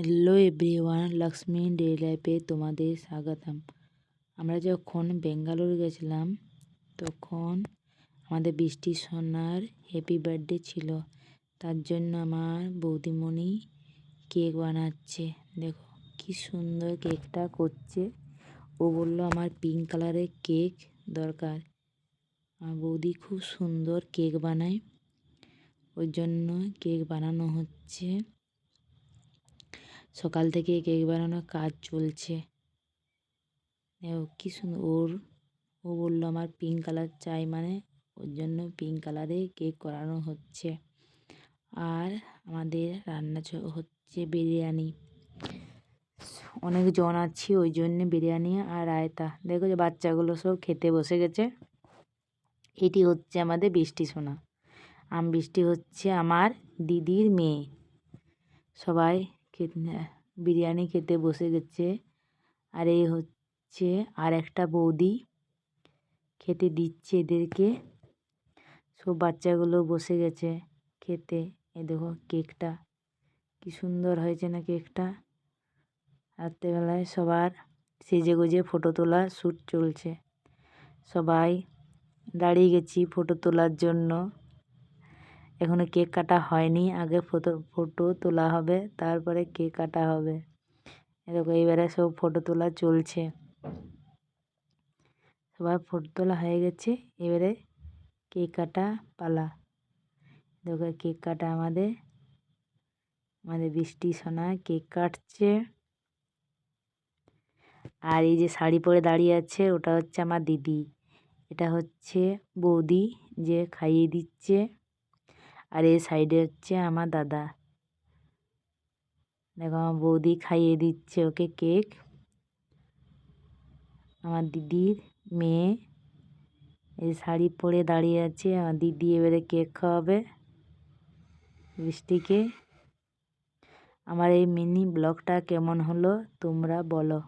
Hello everyone, Lakshmi day লাইফে তোমাদের স্বাগতম। আমরা যখন বেঙ্গালুরু গেছিলাম, তখন আমাদের বৃষ্টি সোনার হ্যাপি বার্থডে ছিল। তার জন্য আমার বৌদিমণি কেক বানাচ্ছে। দেখো, কি সুন্দর কেকটা করছে। ও বলল, আমার পিঙ্ক কালারের কেক দরকার। আমার বৌদি খুব সুন্দর কেক বানায়। ওই জন্য কেক বানানো হচ্ছে। সকাল থেকে কেক বানানোর কাজ চলছে। দেখো কি সুন্দর, ওর, ও বলল আমার পিঙ্ক কালার চাই মানে ওর জন্য পিঙ্ক কালারে কেক করানো হচ্ছে। আর আমাদের রান্না হচ্ছে বিরিয়ানি। অনেক জন আছি ওই জন্যে বিরিয়ানি আর রায়তা দেখো যে বাচ্চাগুলো সব খেতে বসে গেছে। এটি হচ্ছে আমাদের বৃষ্টি সোনা। আম বৃষ্টি হচ্ছে আমার দিদির মেয়ে। সবাই বিরিয়ানি খেতে বসে গেছে। আর এই হচ্ছে আর একটা বৌদি খেতে দিচ্ছে এদেরকে। সব বাচ্চাগুলো বসে গেছে খেতে। এ দেখো কেকটা, কি সুন্দর হয়েছে না কেকটা। রাত্রেবেলায় সবার সেজে গুজে ফটো তোলা শ্যুট চলছে। সবাই দাঁড়িয়ে গেছি ফটো তোলার জন্য। এখনও কেক কাটা হয়নি, আগে ফটো ফটো তোলা হবে, তারপরে কেক কাটা হবে। এরকম এবারে সব ফটো তোলা চলছে। সবার ফটো তোলা হয়ে গেছে, এবারে কেক কাটা পালা। দেখো, কেক কাটা আমাদের আমাদের বৃষ্টি সোনা কেক কাটছে। আর এই যে শাড়ি পরে দাঁড়িয়ে আছে, ওটা হচ্ছে আমার দিদি। এটা হচ্ছে বৌদি, যে খাইয়ে দিচ্ছে। আর এই সাইডে হচ্ছে আমার দাদা। দেখো, আমার বৌদি খাইয়ে দিচ্ছে ওকে কেক আমার দিদির মেয়ে এই শাড়ি পরে দাঁড়িয়ে আছে, আমার দিদি এবারে কেক খাওয়াবে। বৃষ্টিকে আমার এই মিনি ব্লগটা কেমন হলো তোমরা বলো।